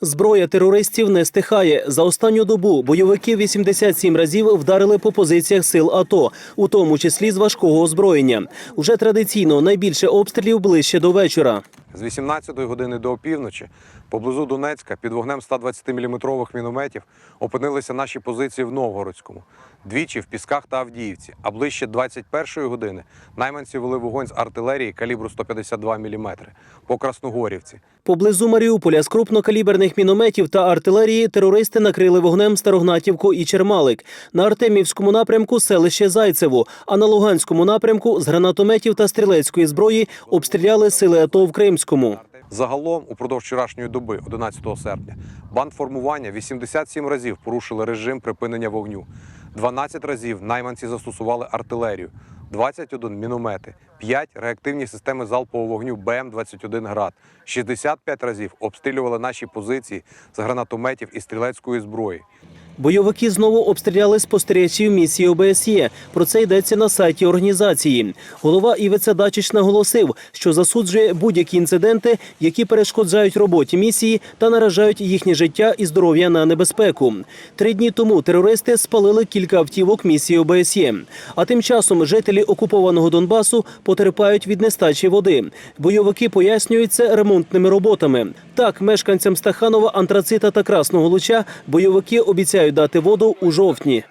Зброя терористів не стихає. За останню добу бойовики 87 разів вдарили по позиціях сил АТО, у тому числі з важкого озброєння. Уже традиційно найбільше обстрілів ближче до вечора. З 18-ї години до опівночі поблизу Донецька під вогнем 120-мм мінометів опинилися наші позиції в Новгородському, двічі в Пісках та Авдіївці. А ближче 21-ї години найманці вели вогонь з артилерії калібру 152 мм по Красногорівці. Поблизу Маріуполя з крупнокаліберних мінометів та артилерії терористи накрили вогнем Старогнатівку і Чермалик. На Артемівському напрямку селище Зайцево, а на Луганському напрямку з гранатометів та стрілецької зброї обстріляли сили АТО в Кримському. Загалом, упродовж вчорашньої доби, 11 серпня, бандформування 87 разів порушили режим припинення вогню. 12 разів найманці застосували артилерію, 21 міномети, 5 реактивні системи залпового вогню БМ-21 «Град», 65 разів обстрілювали наші позиції з гранатометів і стрілецької зброї. Бойовики знову обстріляли спостерігачів місії ОБСЄ. Про це йдеться на сайті організації. Голова ІВЦ Дачич наголосив, що засуджує будь-які інциденти, які перешкоджають роботі місії та наражають їхнє життя і здоров'я на небезпеку. Три дні тому терористи спалили кілька автівок місії ОБСЄ. А тим часом жителі окупованого Донбасу потерпають від нестачі води. Бойовики пояснюють це ремонтними роботами. Так, мешканцям Стаханова, Антрацита та Красного Луча бойовики обіцяють дати воду у жовтні.